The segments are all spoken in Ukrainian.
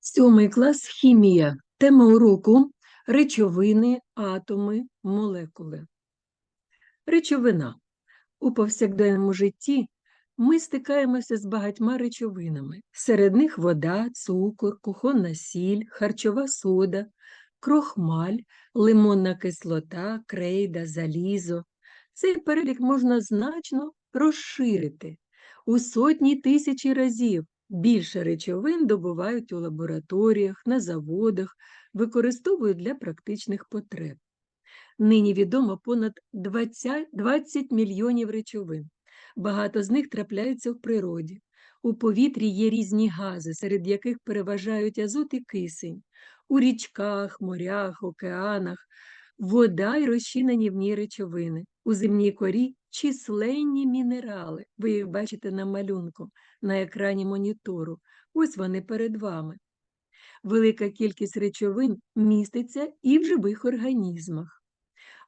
Сьомий клас хімія. Тема уроку речовини, атоми, молекули. Речовина. У повсякденному житті ми стикаємося з багатьма речовинами. Серед них вода, цукор, кухонна сіль, харчова сода, крохмаль, лимонна кислота, крейда, залізо. Цей перелік можна значно розширити у сотні тисячі разів. Більше речовин добувають у лабораторіях, на заводах, використовують для практичних потреб. Нині відомо понад 20, 20 мільйонів речовин. Багато з них трапляються в природі. У повітрі є різні гази, серед яких переважають азот і кисень. У річках, морях, океанах, вода й розчинені в ній речовини. У земній корі численні мінерали. Ви їх бачите на малюнку на екрані монітору. Ось вони перед вами. Велика кількість речовин міститься і в живих організмах.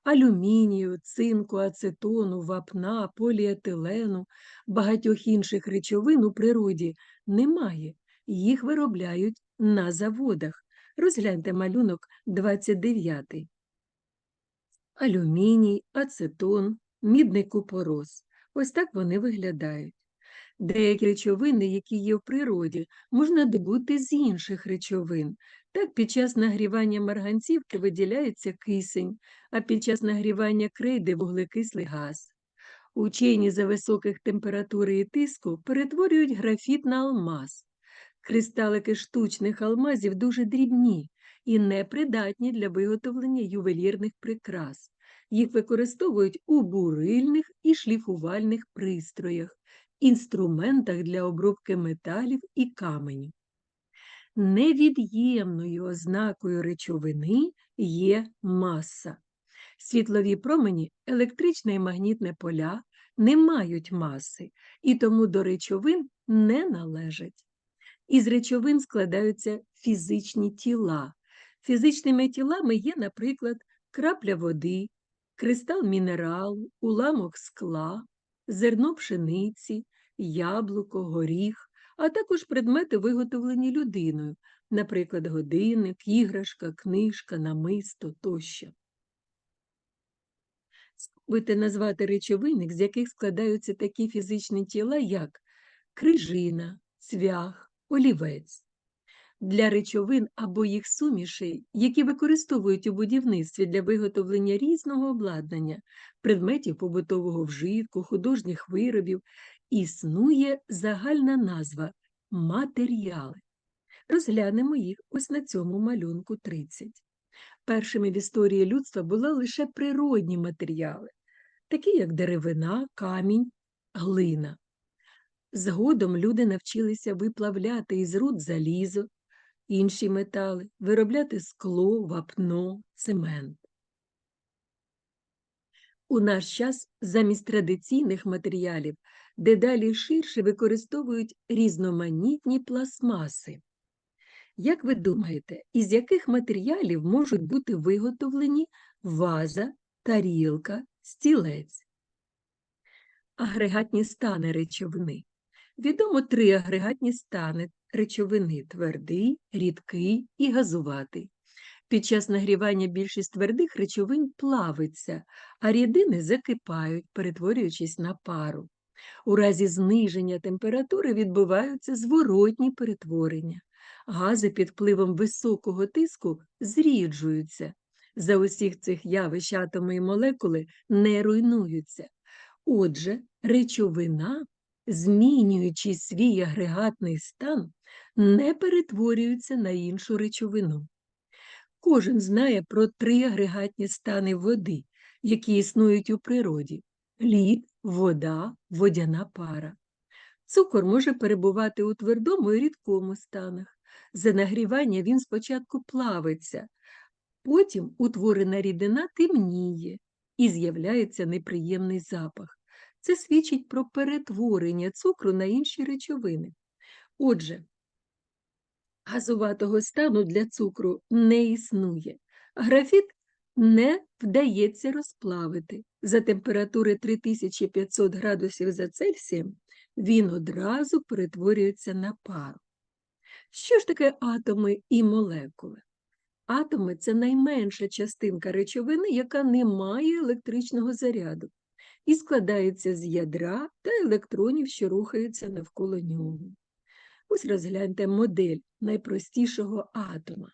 Алюмінію, цинку, ацетону, вапна, поліетилену, багатьох інших речовин у природі немає. Їх виробляють на заводах. Розгляньте малюнок 29. Алюміній, ацетон, мідний купорос. Ось так вони виглядають. Деякі речовини, які є в природі, можна добути з інших речовин. Так, під час нагрівання марганцівки виділяється кисень, а під час нагрівання крейди вуглекислий газ. Учені за високих температур і тиску перетворюють графіт на алмаз. Кристалики штучних алмазів дуже дрібні і непридатні для виготовлення ювелірних прикрас. Їх використовують у бурильних і шліфувальних пристроях, інструментах для обробки металів і каменів. Невід'ємною ознакою речовини є маса. Світлові промені, електричне і магнітне поля не мають маси і тому до речовин не належать. Із речовин складаються фізичні тіла. Фізичними тілами є, наприклад, крапля води, кристал мінералу, уламок скла, зерно пшениці, яблуко, горіх, а також предмети, виготовлені людиною, наприклад, годинник, іграшка, книжка, намисто тощо. Спробуйте назвати речовини, з яких складаються такі фізичні тіла, як крижина, цвях, олівець. Для речовин або їх сумішей, які використовують у будівництві для виготовлення різного обладнання, предметів побутового вжитку, художніх виробів, існує загальна назва матеріали. Розглянемо їх ось на цьому малюнку 30. Першими в історії людства були лише природні матеріали, такі як деревина, камінь, глина. Згодом люди навчилися виплавляти із руд залізо, інші метали, виробляти скло, вапно, цемент. У наш час замість традиційних матеріалів дедалі ширше використовують різноманітні пластмаси. Як ви думаєте, із яких матеріалів можуть бути виготовлені ваза, тарілка, стілець? Агрегатні стани речовини. Відомо три агрегатні стани речовини твердий, рідкий і газуватий. Під час нагрівання більшість твердих речовин плавиться, а рідини закипають, перетворюючись на пару. У разі зниження температури відбуваються зворотні перетворення. Гази під впливом високого тиску зріджуються. За усіх цих явищ атоми і молекули не руйнуються. Отже, речовина, змінюючи свій агрегатний стан, не перетворюється на іншу речовину. Кожен знає про три агрегатні стани води, які існують у природі лід, вода, водяна пара. Цукор може перебувати у твердому і рідкому станах. За нагрівання він спочатку плавиться, потім утворена рідина темніє і з'являється неприємний запах. Це свідчить про перетворення цукру на інші речовини. Отже, газуватого стану для цукру не існує. Графіт не вдається розплавити. За температури 3500 градусів за Цельсієм він одразу перетворюється на пару. Що ж таке атоми і молекули? Атоми це найменша частинка речовини, яка не має електричного заряду, і складається з ядра та електронів, що рухаються навколо нього. Ось розгляньте модель найпростішого атома.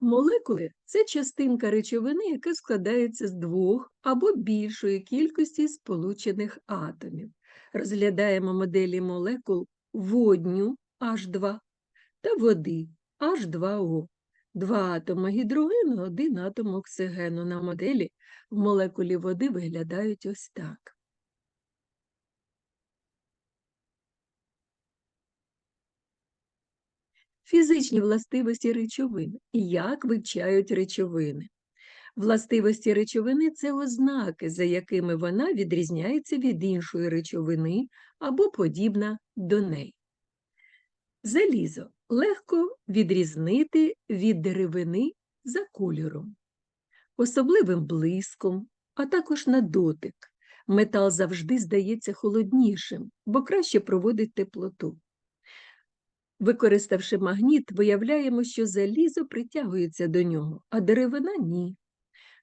Молекули це частинка речовини, яка складається з двох або більшої кількості сполучених атомів. Розглядаємо моделі молекул водню H2 та води H2O. Два атоми гідрогену, один атом оксигену на моделі в молекулі води виглядають ось так. Фізичні властивості речовин. Як вивчають речовини? Властивості речовини це ознаки, за якими вона відрізняється від іншої речовини або подібна до неї. Залізо легко відрізнити від деревини за кольором, особливим блиском, а також на дотик. Метал завжди здається холоднішим, бо краще проводить теплоту. Використавши магніт, виявляємо, що залізо притягується до нього, а деревина ні.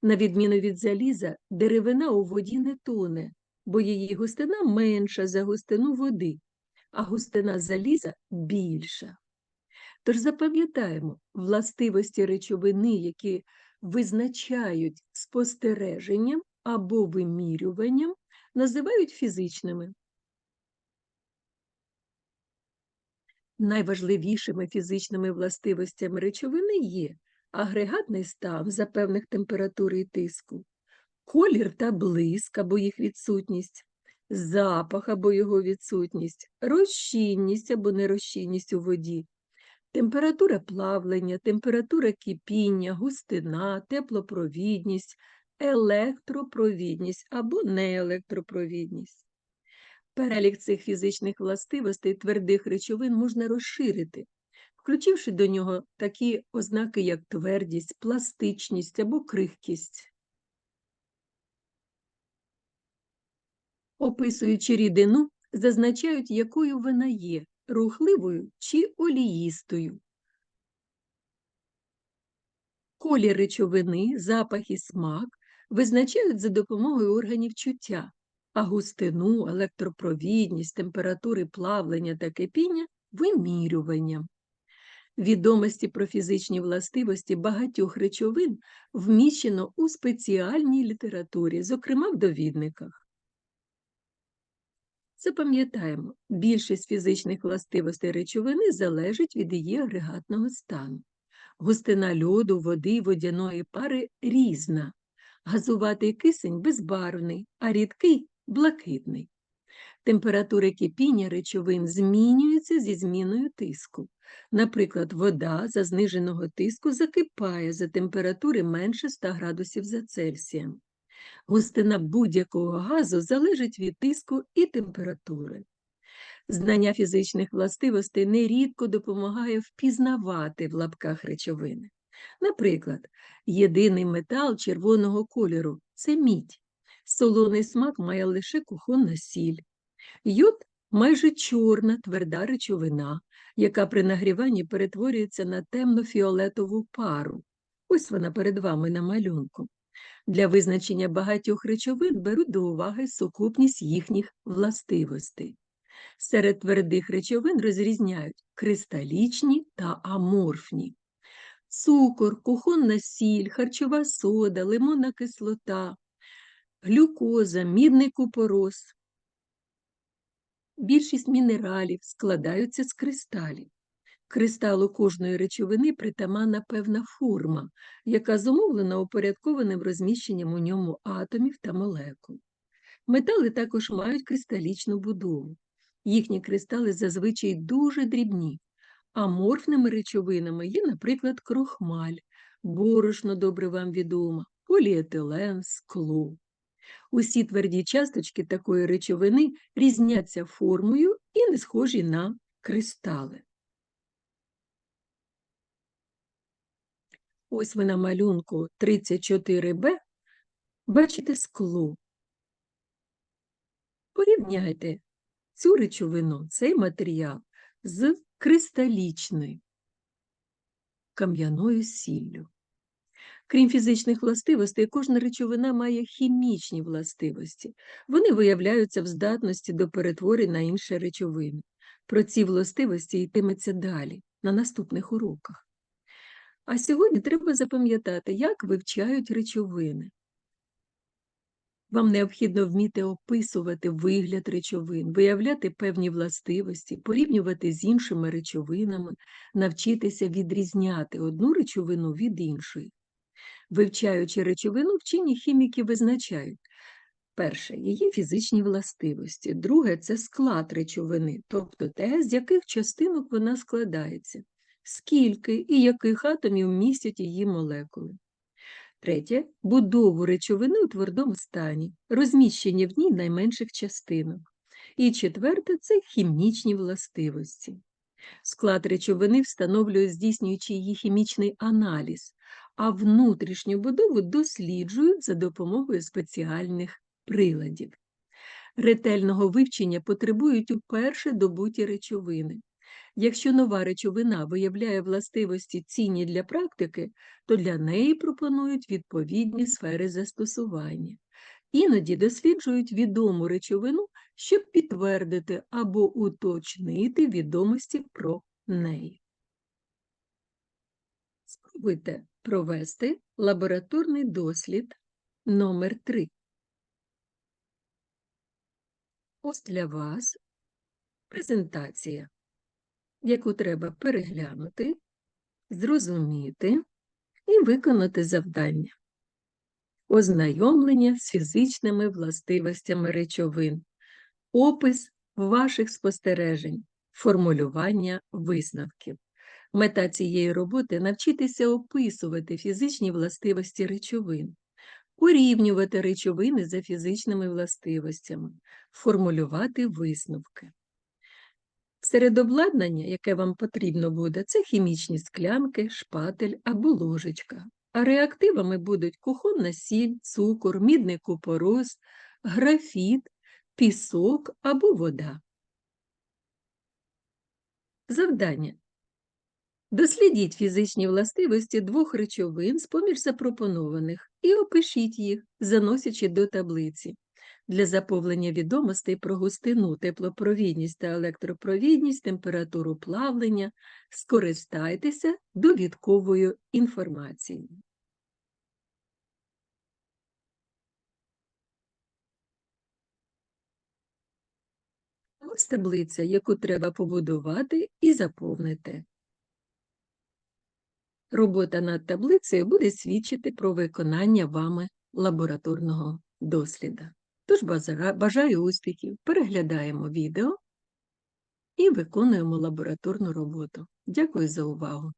На відміну від заліза, деревина у воді не тоне, бо її густина менша за густину води, а густина заліза більша. Тож запам'ятаємо властивості речовини, які визначають спостереженням або вимірюванням, називають фізичними. Найважливішими фізичними властивостями речовини є агрегатний стан за певних температур і тиску, колір та блиск або їх відсутність, запах або його відсутність, розчинність або нерозчинність у воді, температура плавлення, температура кипіння, густина, теплопровідність, електропровідність або неелектропровідність. Перелік цих фізичних властивостей твердих речовин можна розширити, включивши до нього такі ознаки, як твердість, пластичність або крихкість. Описуючи рідину, зазначають, якою вона є рухливою чи оліїстою. Колір речовини, запах і смак визначають за допомогою органів чуття, а густину, електропровідність, температури плавлення та кипіння вимірюванням. Відомості про фізичні властивості багатьох речовин вміщено у спеціальній літературі, зокрема в довідниках. Запам'ятаємо, більшість фізичних властивостей речовини залежить від її агрегатного стану. Густина льоду, води водяної пари різна. Газуватий кисень безбарвний, а рідкий блакитний. Температури кипіння речовин змінюються зі зміною тиску. Наприклад, вода за зниженого тиску закипає за температури менше 100 градусів за Цельсієм. Густина будь-якого газу залежить від тиску і температури. Знання фізичних властивостей нерідко допомагає впізнавати в лапках речовини. Наприклад, єдиний метал червоного кольору це мідь. Солоний смак має лише кухонна сіль. Йод майже чорна тверда речовина, яка при нагріванні перетворюється на темно-фіолетову пару. Ось вона перед вами на малюнку. Для визначення багатьох речовин беруть до уваги сукупність їхніх властивостей. Серед твердих речовин розрізняють кристалічні та аморфні. Цукор, кухонна сіль, харчова сода, лимонна кислота, глюкоза, мідний купорос. Більшість мінералів складаються з кристалів. Кристалу кожної речовини притаманна певна форма, яка зумовлена упорядкованим розміщенням у ньому атомів та молекул. Метали також мають кристалічну будову. Їхні кристали зазвичай дуже дрібні. Аморфними речовинами є, наприклад, крохмаль, борошно добре вам відомо, поліетилен, скло. Усі тверді часточки такої речовини різняться формою і не схожі на кристали. Ось ви на малюнку 34Б бачите скло. Порівняйте цю речовину, цей матеріал з кристалічною кам'яною сіллю. Крім фізичних властивостей, кожна речовина має хімічні властивості. Вони виявляються в здатності до перетворень на інші речовини. Про ці властивості йтиметься далі, на наступних уроках. А сьогодні треба запам'ятати, як вивчають речовини. Вам необхідно вміти описувати вигляд речовин, виявляти певні властивості, порівнювати з іншими речовинами, навчитися відрізняти одну речовину від іншої. Вивчаючи речовину, вчені хіміки визначають перше її фізичні властивості, друге це склад речовини, тобто те, з яких частинок вона складається, скільки і яких атомів містять її молекули. Третє будову речовини у твердому стані, розміщення в ній найменших частинок. І четверте це хімічні властивості. Склад речовини встановлює, здійснюючи її хімічний аналіз, а внутрішню будову досліджують за допомогою спеціальних приладів. Ретельного вивчення потребують уперше добуті речовини. Якщо нова речовина виявляє властивості цінні для практики, то для неї пропонують відповідні сфери застосування. Іноді досліджують відому речовину, щоб підтвердити або уточнити відомості про неї. Спробуйте провести лабораторний дослід номер 3 Ось для вас презентація яку треба переглянути, зрозуміти і виконати завдання. Ознайомлення з фізичними властивостями речовин, опис ваших спостережень, формулювання висновків. Мета цієї роботи навчитися описувати фізичні властивості речовин, урівнювати речовини за фізичними властивостями, формулювати висновки. Серед обладнання, яке вам потрібно буде, це хімічні склянки, шпатель або ложечка. А реактивами будуть кухонна сіль, цукор, мідний купорос, графіт, пісок або вода. Завдання. Дослідіть фізичні властивості двох речовин з поміж запропонованих і опишіть їх, заносячи до таблиці. Для заповнення відомостей про густину, теплопровідність та електропровідність, температуру плавлення скористайтеся довідковою інформацією. Ось таблиця, яку треба побудувати і заповнити. Робота над таблицею буде свідчити про виконання вами лабораторного досліду. Тож бажаю успіхів, переглядаємо відео і виконуємо лабораторну роботу. Дякую за увагу!